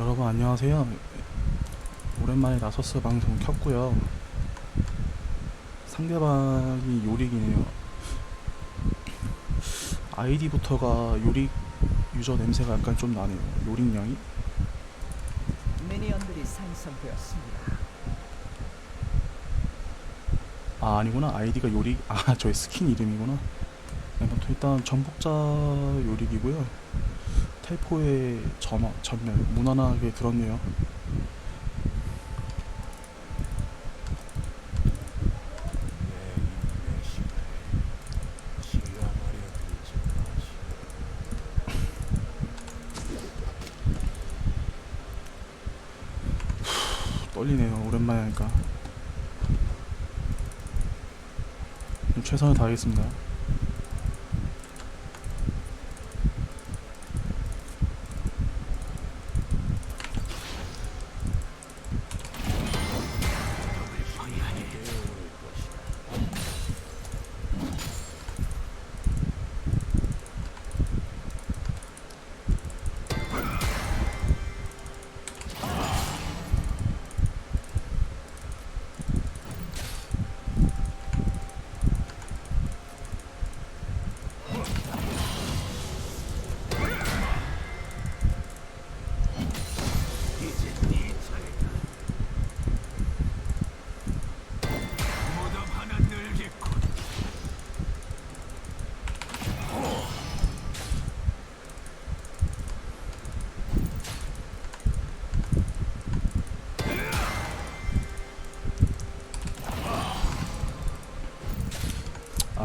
여러분 안녕하세요. 오랜만에 나서스 방송 켰고요. 상대방이 요릭이네요. 아이디부터가 요릭 유저 냄새가 약간 좀 나네요. 요릭량이? 미니언들이 생성되었습니다. 아 아니구나. 아이디가 요릭. 아 저의 스킨 이름이구나. 일단 전복자 요릭이고요. 텔포의 점화, 전멸 무난하게 들었네요. 떨리네요. 오랜만에 하니까. 좀 최선을 다하겠습니다.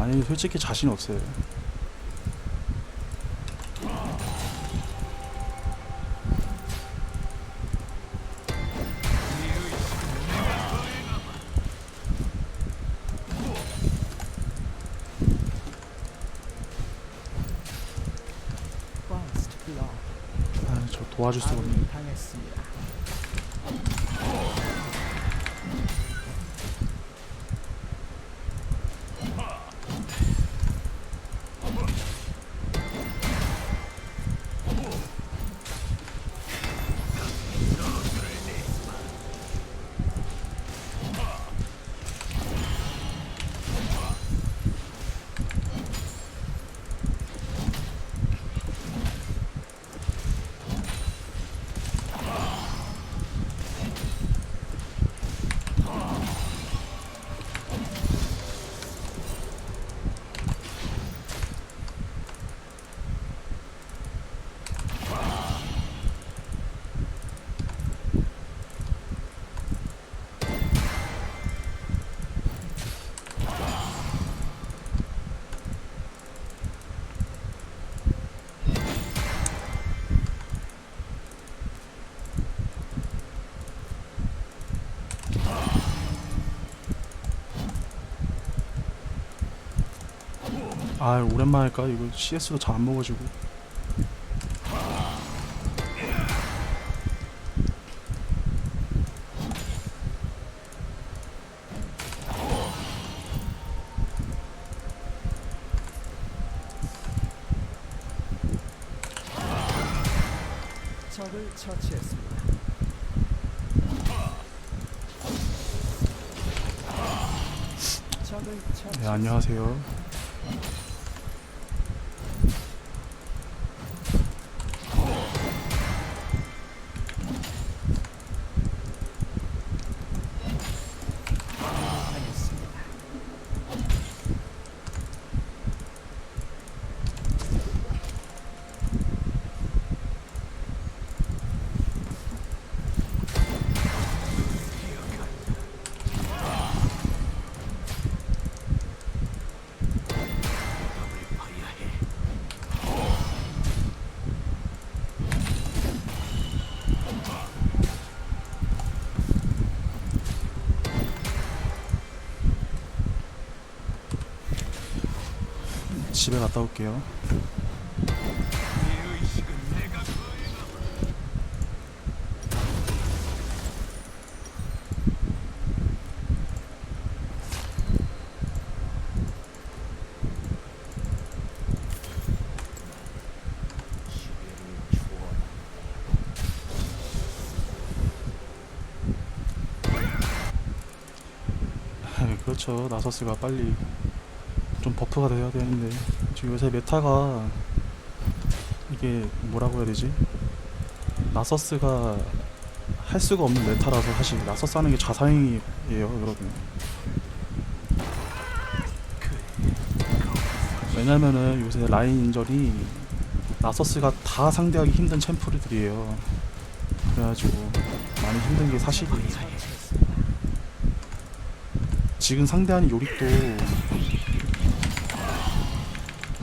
아니 솔직히 자신 없어요. 아 오랜만에 할까? 이거 CS도 잘 안 먹어지고. 적을 처치했습니다. 적을 처치. 네 안녕하세요. 집에 갔다 올게요. 아, 그렇죠. 나서스가 빨리. 좀 버프가 돼야 되는데. 지금 요새 메타가 이게 뭐라고 해야 되지? 나서스가 할 수가 없는 메타라서 사실 나서스 하는 게 자사행이에요 여러분. 왜냐면은 요새 라인 인절이 나서스가 다 상대하기 힘든 챔프들이에요. 그래가지고 많이 힘든 게 사실이에요. 지금 상대하는 요릭도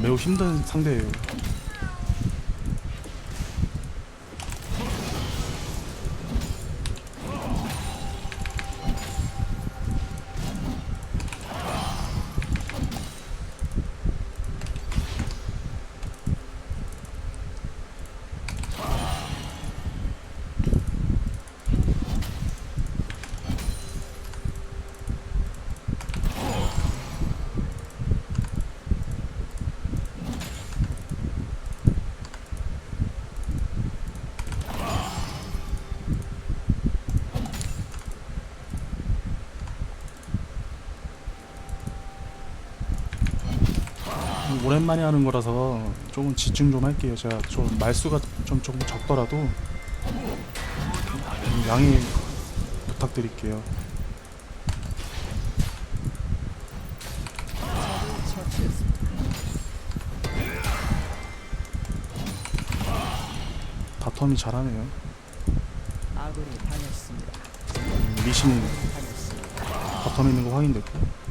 매우 힘든 상대예요. 오랜만에 하는 거라서 조금 집중 좀 할게요. 제가 좀 말수가 좀 조금 적더라도 좀 양해 부탁드릴게요. 바텀이 잘하네요. 아군이 당했습니다. 리신은 당했습니다. 바텀에 있는 거 확인됐고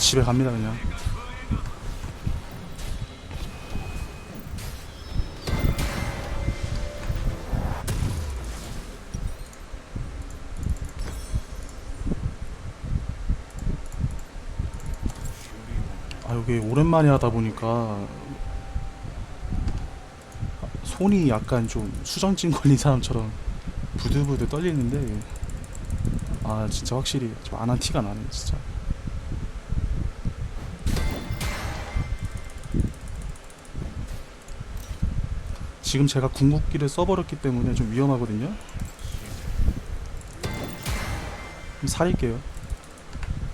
집에 갑니다 그냥. 아 여기 오랜만에 하다 보니까 손이 약간 좀 수전증 걸린 사람처럼 부들부들 떨리는데 아 진짜 확실히 좀 안 한 티가 나네 진짜 지금 제가 궁극기를 써버렸기 때문에 좀 위험하거든요 좀 살릴게요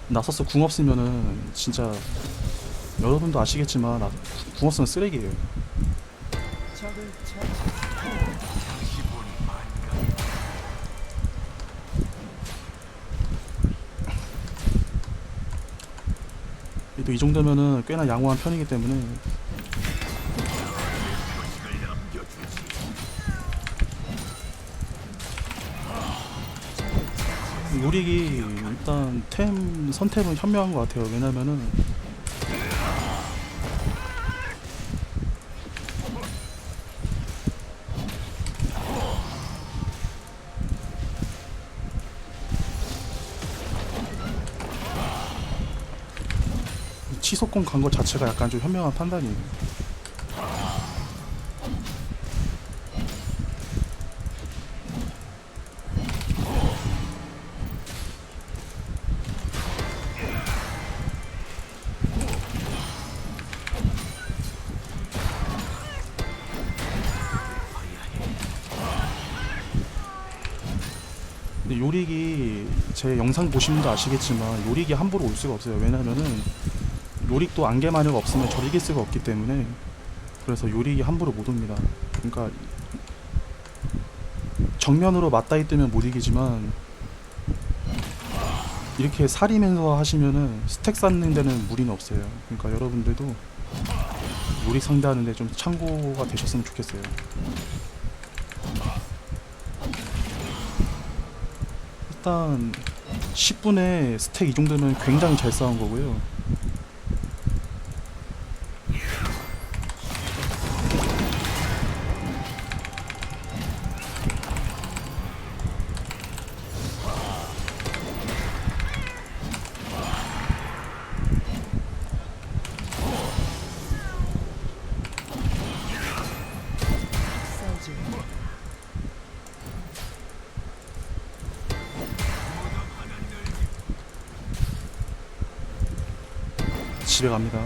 나서서 궁 없으면은 진짜 여러분도 아시겠지만 나, 궁 없으면 쓰레기예요. 또 이 정도면은 꽤나 양호한 편이기 때문에 요릭이 일단 템 선택은 현명한 것 같아요. 왜냐면은 치속공 간 것 자체가 약간 좀 현명한 판단이에요 요릭이 제 영상 보신 분도 아시겠지만 요릭이 함부로 올 수가 없어요. 왜냐면은 요릭도 안개 마녀가 없으면 저를 이길 수가 없기 때문에 그래서 요릭이 함부로 못 옵니다. 그러니까 정면으로 맞다이 뜨면 못 이기지만 이렇게 살이면서 하시면은 스택 쌓는 데는 무리는 없어요. 그러니까 여러분들도 요릭 상대하는데 좀 참고가 되셨으면 좋겠어요 일단 10분에 스택 이 정도면 굉장히 잘 싸운 거고요. 집에 갑니다.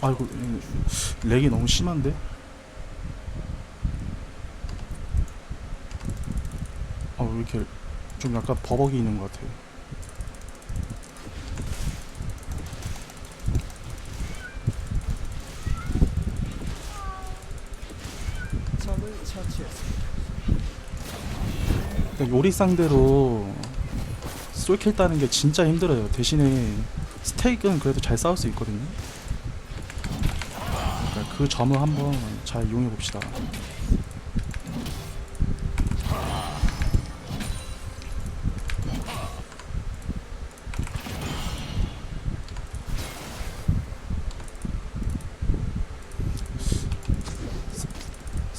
아이고 이- 렉이 너무 심한데? 어, 왜 이렇게 좀 약간 버벅이 있는 것 같아요. 적을 처치했습니다. 그러니까 요리 상대로 솔킬 따는 게 진짜 힘들어요. 대신에 스테이크는 그래도 잘 싸울 수 있거든요. 그러니까 그 점을 한번 잘 이용해 봅시다.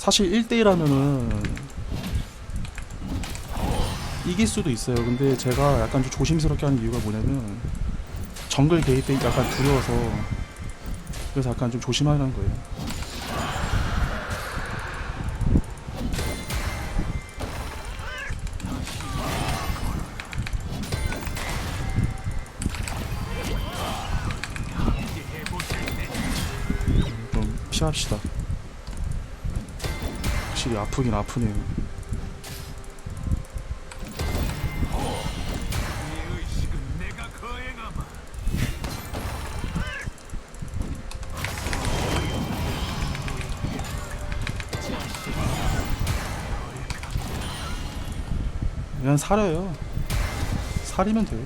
사실 1대1 하면은 이길 수도 있어요. 근데 제가 약간 좀 조심스럽게 하는 이유가 뭐냐면 정글 개입이 약간 두려워서 그래서 약간 좀 조심하라는 거예요. 좀 피합시다. 확실히 아프긴 아프네요. 그냥 사려요. 사리면 돼요.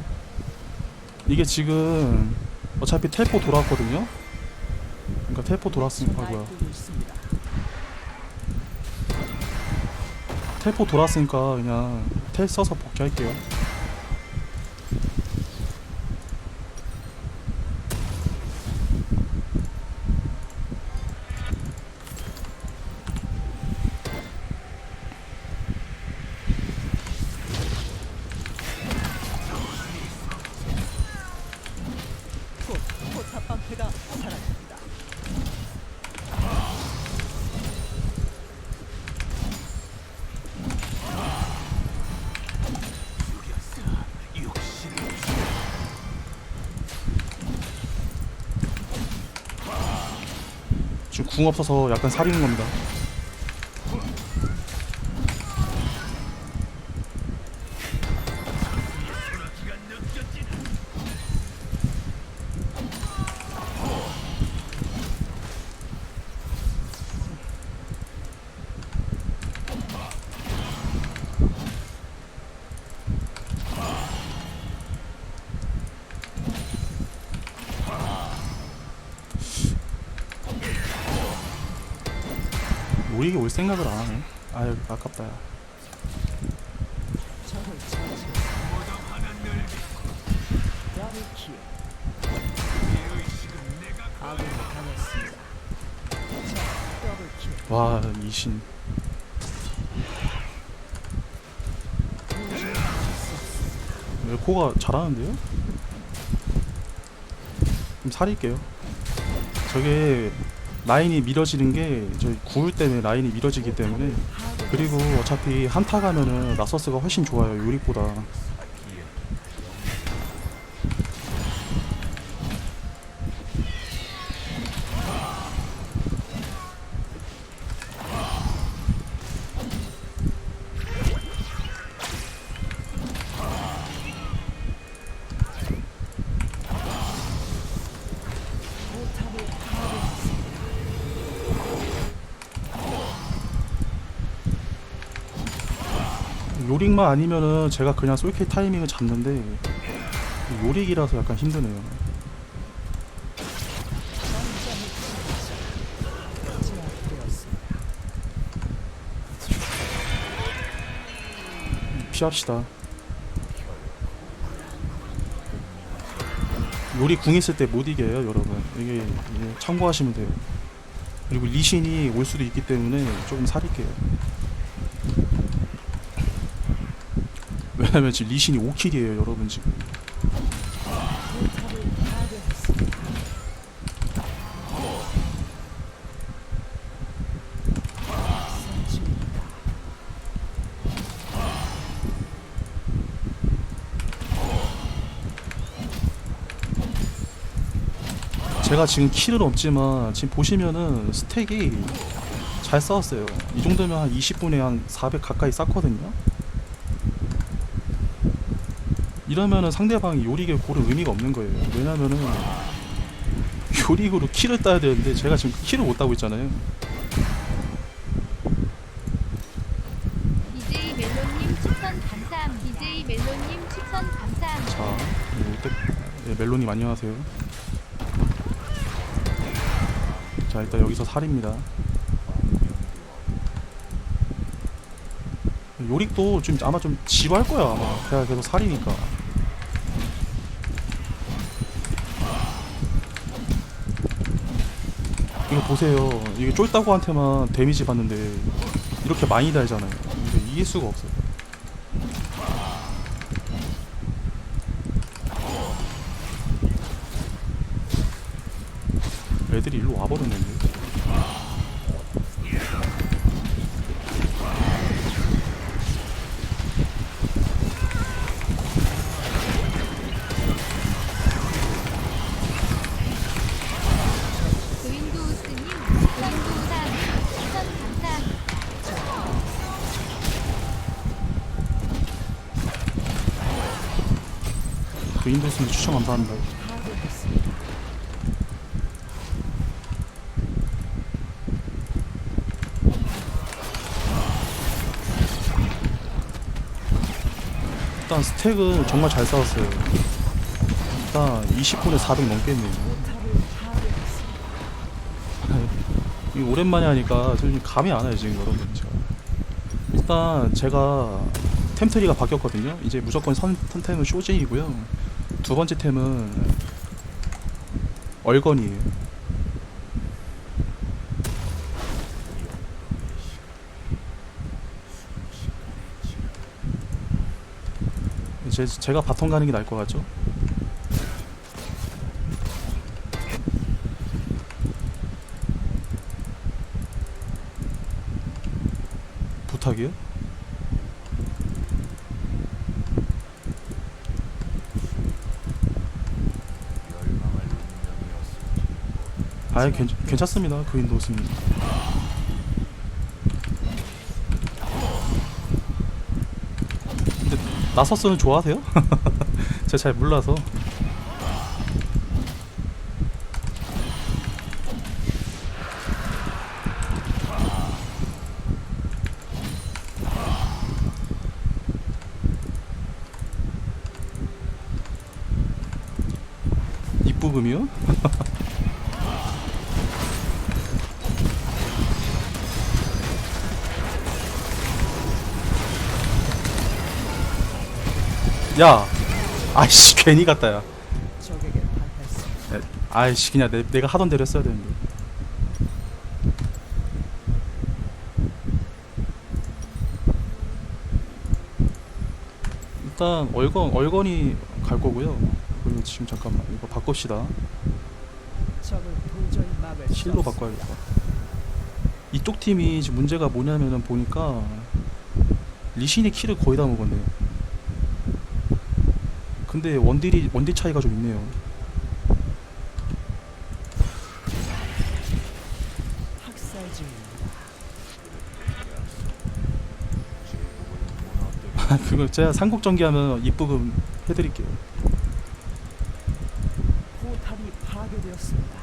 이게 지금 어차피 텔포 돌아왔거든요. 그러니까 텔포 돌았으니까 아, 뭐야. 텔포 돌았으니까 그냥 텔 써서 복귀할게요. 궁 없어서 약간 사리는 겁니다. 우리에게 올 생각을 안 하네. 아유 아깝다. 야. 와 이신. 웰코가 잘하는데요? 좀 살릴게요. 저게 라인이 밀어지는 게 저희 구울 때문에 라인이 밀어지기 때문에 그리고 어차피 한타 가면은 나서스가 훨씬 좋아요 요릭보다 포탑을 파괴했습니다. 요릭만 아니면은 제가 그냥 솔킬 타이밍을 잡는데 요릭이라서 약간 힘드네요. 피합시다. 요리 궁 있을 때 못 이겨요 여러분. 이게, 이게 참고하시면 돼요. 그리고 리신이 올 수도 있기 때문에 조금 살릴게요 왜냐면 지금 리신이 5킬이에요 여러분 지금. 제가 지금 킬은 없지만 지금 보시면은 스택이 잘 쌓았어요. 이 정도면 한 20분에 한 400 가까이 쌌거든요. 이러면은 상대방이 요릭을 고를 의미가 없는 거예요. 왜냐면은 요릭으로 킬을 따야 되는데 제가 지금 킬을 못 따고 있잖아요. DJ 멜로님 추천 감사합니다. DJ 멜로님 추천 감사합니다. 자, 이거 때- 네, 멜로님 안녕하세요. 자, 일단 여기서 살입니다. 요릭도 좀 아마 좀 지루할 거야 아마. 제가 계속 살이니까. 이거 보세요. 이게 쫄따구한테만 데미지 받는데 이렇게 많이 달잖아요. 근데 이길 수가 없어요. 애들이 일로 와버렸는데. 도인도우스님 도인도우사 추천 감사합니다. 그 인도스님 추천 감사합니다. 일단 스택은 정말 잘 싸웠어요. 일단 20분에 400 넘겠네요. 이거 오랜만에 하니까 지금 감이 안 와요 지금 여러분 제가. 일단 제가 템트리가 바뀌었거든요. 이제 무조건 선 템은 쇼진이고요. 두 번째 템은 얼건이에요. 제, 제가 바텀 가는 게 나을 것 같죠? 부탁이요? 아, 괜, 괜찮습니다. 그 인도스님. 근데 나서스는 좋아하세요? 제가 잘 몰라서. 입부금이요? 야, 아이씨 괜히 갔다 야. 아이씨 그냥 내, 내가 하던 대로 했어야 되는데. 일단 얼건 얼건이 갈 거고요. 그리고 지금 잠깐만 이거 바꿉시다. 실로. 바꿔야겠다. 이쪽 팀이 지금 문제가 뭐냐면은 보니까 리신이 키를 거의 다 먹었네요. 근데 원딜이 원딜 차이가 좀 있네요. 그거 제가 삼국 전기하면 입부금 해드릴게요. 포탑이 파괴되었습니다.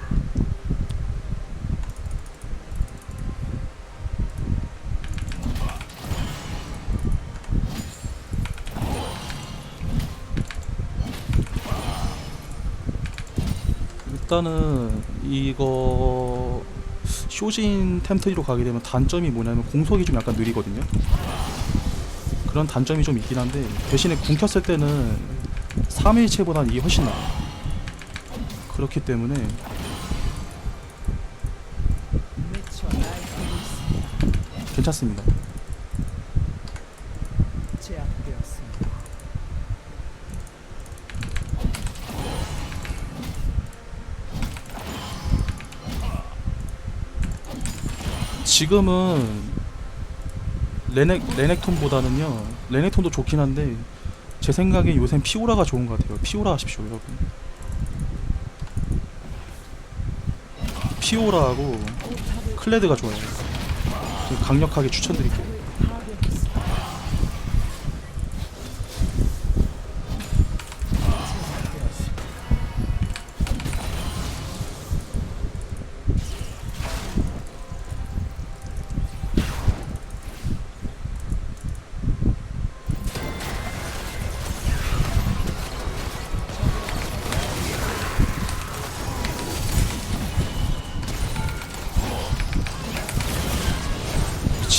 일단은 이거 쇼진 템트리로 가게 되면 단점이 뭐냐면 공속이 좀 약간 느리거든요. 그런 단점이 좀 있긴 한데 대신에 궁 켰을 때는 3일체보다는 이게 훨씬 나아. 그렇기 때문에. 괜찮습니다. 지금은 레넥 레넥톤보다는요 레넥톤도 좋긴 한데 제 생각에 요새 피오라가 좋은 것 같아요. 피오라 하십시오, 여러분. 피오라하고 클레드가 좋아요. 좀 강력하게 추천드릴게요.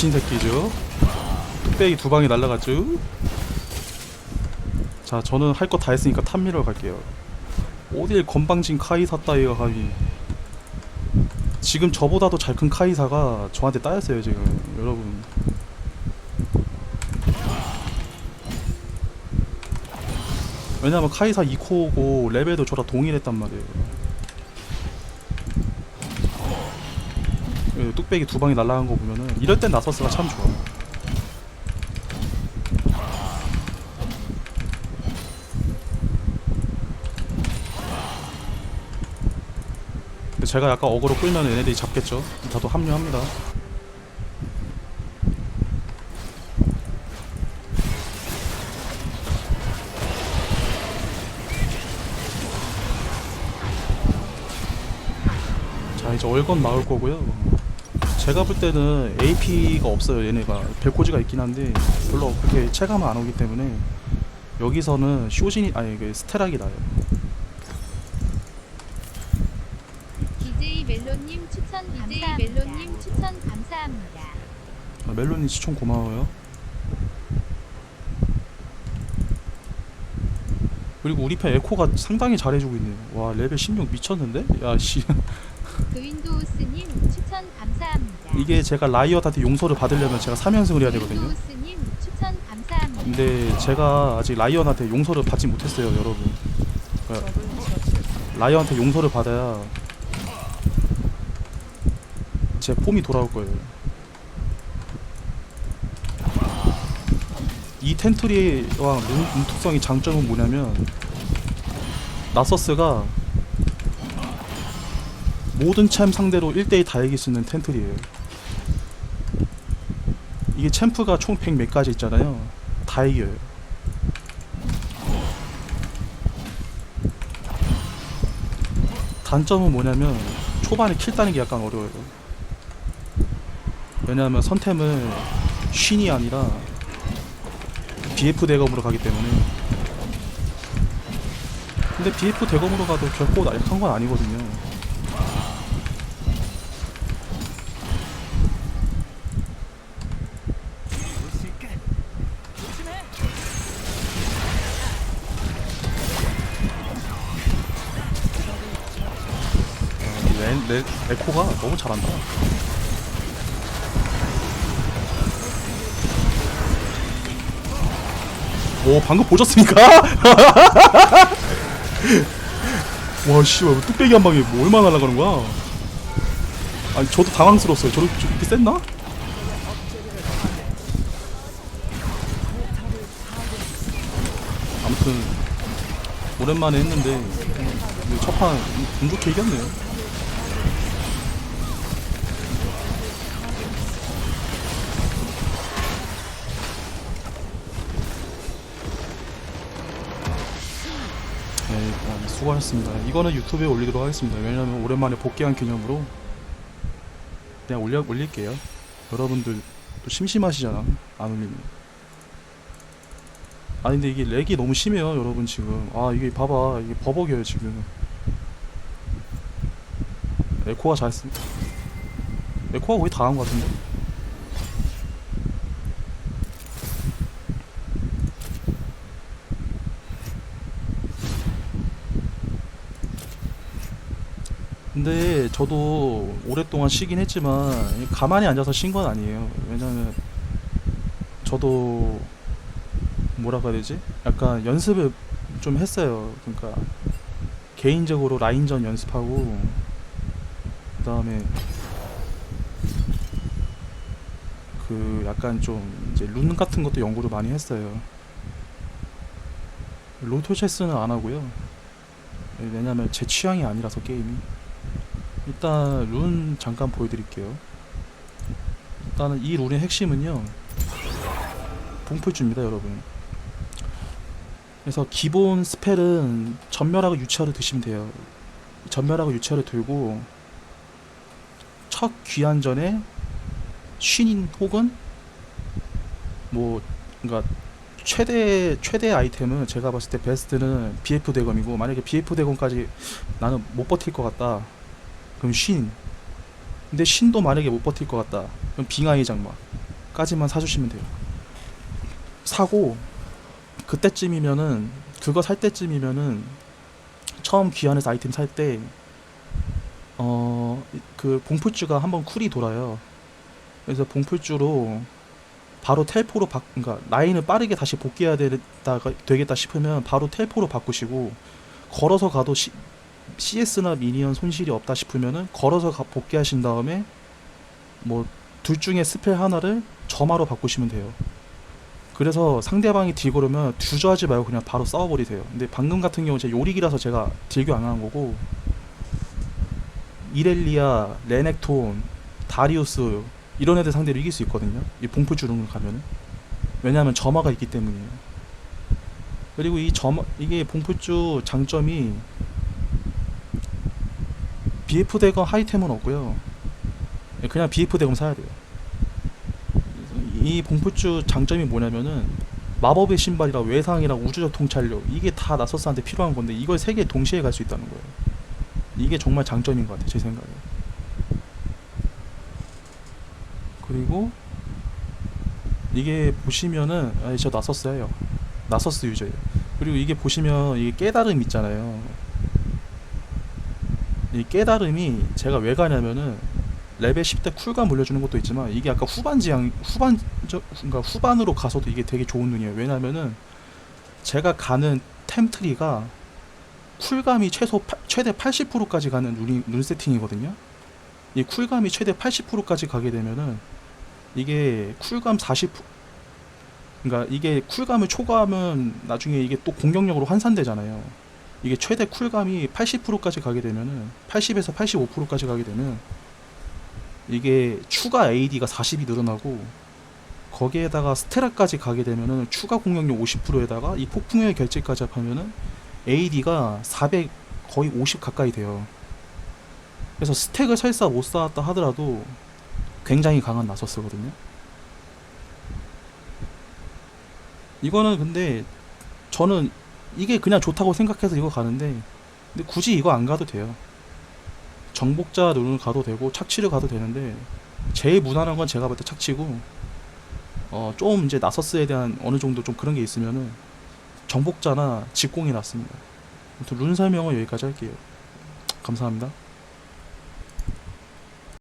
미친 새끼죠. 뚝배기 두 방이 날라갔죠. 자, 저는 할 거 다 했으니까 탑미러 갈게요. 어딜 건방진 카이사 따위가 가니. 지금 저보다도 잘 큰 카이사가 저한테 따였어요, 지금. 여러분. 왜냐면 카이사 2코고 레벨도 저랑 동일했단 말이에요. 예, 뚝배기 두 방이 날라간 거 보면은 이럴 땐 나서스가 참 좋아. 근데 제가 약간 어그로 끌면 얘네들이 잡겠죠. 저도 합류합니다. 자 이제 얼건 나올 거고요. 제가 볼 때는 AP가 없어요 얘네가 벨코지가 있긴 한데 별로 그렇게 체감은 안 오기 때문에 여기서는 쇼진이 아니 그 스테락이 나요. DJ 멜로님 추천 감사합니다. DJ 멜로님 추천 감사합니다. 아, 멜론이 시청 고마워요. 그리고 우리 편 에코가 상당히 잘해주고 있네요. 와 레벨 16 미쳤는데? 야씨 그윈도우스님 추천 감사합니다. 이게 제가 라이엇한테 용서를 받으려면 제가 3연승을 해야 되거든요. 그윈도우스님 추천 감사합니다. 근데 제가 아직 라이언한테 용서를 받지 못했어요, 여러분. 그러니까. 라이언한테 용서를 받아야 제 폼이 돌아올 거예요. 이 텐트리와 문- 문특성의 장점은 뭐냐면 나서스가 모든 챔 상대로 1대1 다 이길 수 있는 텐트리예요. 이게 챔프가 총 100 몇 가지 있잖아요. 다 이겨요. 단점은 뭐냐면 초반에 킬 따는 게 약간 어려워요. 왜냐하면 선템을 쉰이 아니라 BF 대검으로 가기 때문에 근데 BF 대검으로 가도 결코 약한 건 아니거든요. 렌, 에코가 너무 잘한다. 오 방금 보셨습니까? 와 씨발 뭐 뚝배기 한 방에 뭐 얼마나 날아가는 거야? 아니 저도 당황스러웠어요. 저렇게 저렇게 셌나? 아무튼 오랜만에 했는데 첫판 운 좋게 이겼네요. 수고하셨습니다. 이거는 유튜브에 올리도록 하겠습니다. 왜냐면 오랜만에 복귀한 기념으로 그냥 올려 올릴게요. 여러분들 또 심심하시잖아. 안 올리면. 아니 근데 이게 렉이 너무 심해요, 여러분 지금. 아 이게 봐봐, 이게 버벅여요 지금. 에코가 잘했습니다. 에코가 거의 다 한 것 같은데. 근데 저도 오랫동안 쉬긴 했지만 가만히 앉아서 쉰 건 아니에요. 왜냐면 저도 뭐라고 해야 되지? 약간 연습을 좀 했어요. 그러니까 개인적으로 라인전 연습하고 그다음에 그 약간 좀 이제 룬 같은 것도 연구를 많이 했어요. 로토 체스는 안 하고요. 왜냐면 제 취향이 아니라서 게임이 일단 룬 잠깐 보여드릴게요. 일단은 이 룬의 핵심은요. 봉풀주입니다, 여러분. 그래서 기본 스펠은 전멸하고 유치화를 드시면 돼요. 전멸하고 유치화를 들고 첫 귀환 전에 신인 혹은 뭐 그러니까 최대 최대 아이템은 제가 봤을 때 베스트는 BF 대검이고 만약에 BF 대검까지 나는 못 버틸 것 같다. 그럼 신. 근데 신도 만약에 못 버틸 것 같다. 그럼 빙하의 장마까지만 사주시면 돼요. 사고 그때쯤이면은 그거 살 때쯤이면은 처음 귀환해서 아이템 살 때 어 그 봉풀주가 한번 쿨이 돌아요. 그래서 봉풀주로 바로 텔포로 바 그러니까 라인을 빠르게 다시 복귀해야 되겠다 되겠다 싶으면 바로 텔포로 바꾸시고 걸어서 가도 시, CS나 미니언 손실이 없다 싶으면은 걸어서 가, 복귀하신 다음에 뭐 둘 중에 스펠 하나를 점화로 바꾸시면 돼요. 그래서 상대방이 딜고르면 주저하지 말고 그냥 바로 싸워버리세요. 근데 방금 같은 경우 제 요릭이라서 제가 딜교 안 한 거고 이렐리아, 레넥톤, 다리우스 이런 애들 상대로 이길 수 있거든요. 이 봉풀 걸 가면은 왜냐하면 점화가 있기 때문이에요. 그리고 이 점 이게 봉풀주 장점이 BF 대검 하이템은 없고요. 그냥 BF 대검 사야 돼요. 이 봉풀주 장점이 뭐냐면은 마법의 신발이랑 외상이랑 우주적 통찰력 이게 다 나서스한테 필요한 건데 이걸 세 개 동시에 갈 수 있다는 거예요. 이게 정말 장점인 것 같아요, 제 생각에. 그리고 이게 보시면은 아니 저 나서스예요. 나서스 유저예요. 그리고 이게 보시면 이게 깨달음 있잖아요. 이 깨달음이 제가 왜 가냐면은 레벨 10대 쿨감 물려주는 것도 있지만 이게 아까 후반 지향 후반 저 그러니까 후반으로 가서도 이게 되게 좋은 눈이에요. 왜냐면은 제가 가는 템트리가 쿨감이 최소 파- 최대 80%까지 가는 룬, 룬 세팅이거든요. 이 쿨감이 최대 80%까지 가게 되면은 이게 쿨감 40 그러니까 이게 쿨감을 초과하면 나중에 이게 또 공격력으로 환산되잖아요. 이게 최대 쿨감이 80%까지 가게 되면은 80에서 85%까지 가게 되면 이게 추가 AD가 40이 늘어나고 거기에다가 스테라까지 가게 되면은 추가 공격력 50%에다가 이 폭풍의 결제까지 합하면은 AD가 400 거의 50 가까이 돼요. 그래서 스택을 설사 못 쌓았다 하더라도 굉장히 강한 나서스거든요. 이거는 근데 저는 이게 그냥 좋다고 생각해서 이거 가는데 근데 굳이 이거 안 가도 돼요. 정복자 룬을 가도 되고 착취를 가도 되는데 제일 무난한 건 제가 볼 때 착취고 어 좀 이제 나서스에 대한 어느 정도 좀 그런 게 있으면은 정복자나 직공이 낫습니다. 아무튼 룬 설명은 여기까지 할게요. 감사합니다.